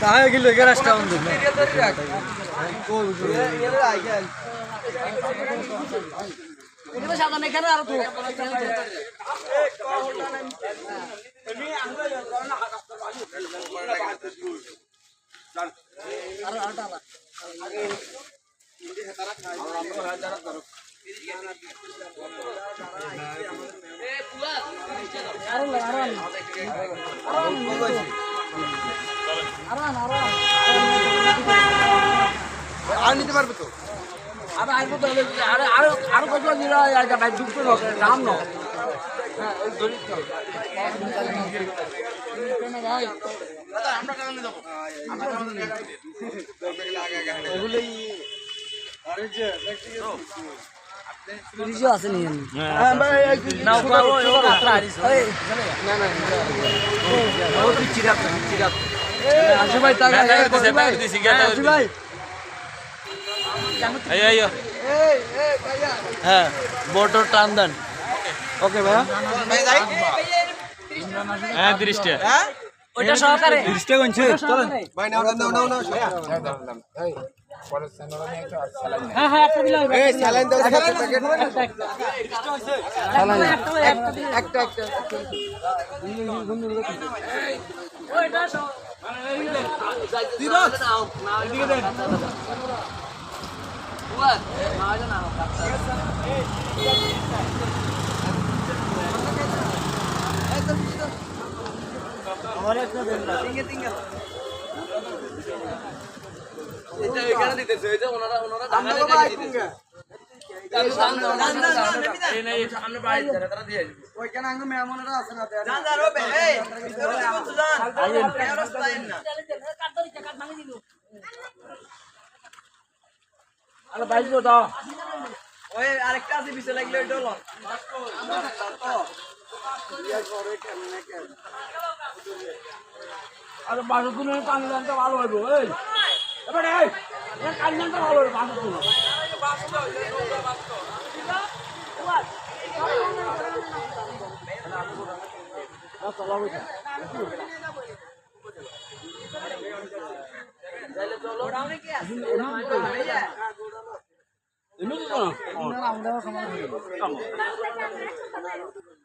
তাহলে গেল গ্যারাজটা বন্ধ আর নিতে পারবে তো আরে আরও তো আরে আরও আরও কত দিলা এটা ভাই দুটো লোক নাম ন আমরা কারণে যাব আমরা কারণে নিয়ে আসব দরকার গেলে আগে আগে এগুলোই আরে যে পুলিশও আছে নি হ্যাঁ ভাই না পাবো ও মাত্রা আরিস না না ও তুই চিরাত চিরাত আসে ভাই টাকা আসে ভাই এই হ্যাঁ মোটর টান দেন। ওকে ভাইয়া। ভাই হ্যাঁ তিরিশটা। ওইটা সহকারে। তিরিশটা কোনছে চলেন। ভাই নাও নাও নাও নাও হ্যাঁ হ্যাঁ একটা দিলাম এই স্যালাইন দাও প্যাকেট প্যাকেট। একটা একটা ওইটা সহ না আরে বাইরে তো দাও ওই আরেকটা আছে পিছে লাগলে ওইটা হলো আরে বাসু তুলে পানি দানটা ভালো হইব এই। এবারে এই কানি দানটা ভালো হইব বাসু তুলে। এমনি তো না।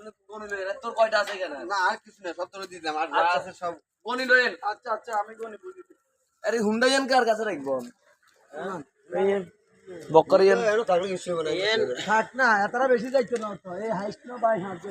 আপনি গনি লইেন তোর কয়টা আছে কেন না আর কিছু না সব তোর দিয়ে দিলাম। আর যা আচ্ছা। আছে সব গনি লইেন আচ্ছা আচ্ছা আমি গনি বুঝি আরে হুন্ডাইয়ান কার কাছে রাখব? হ্যাঁ। বকরিয়ান এরো থাকলে কিছু হবে না হাট না এতরা বেশি যাইতো না তো এই হাইস্ট না বাই হাট যে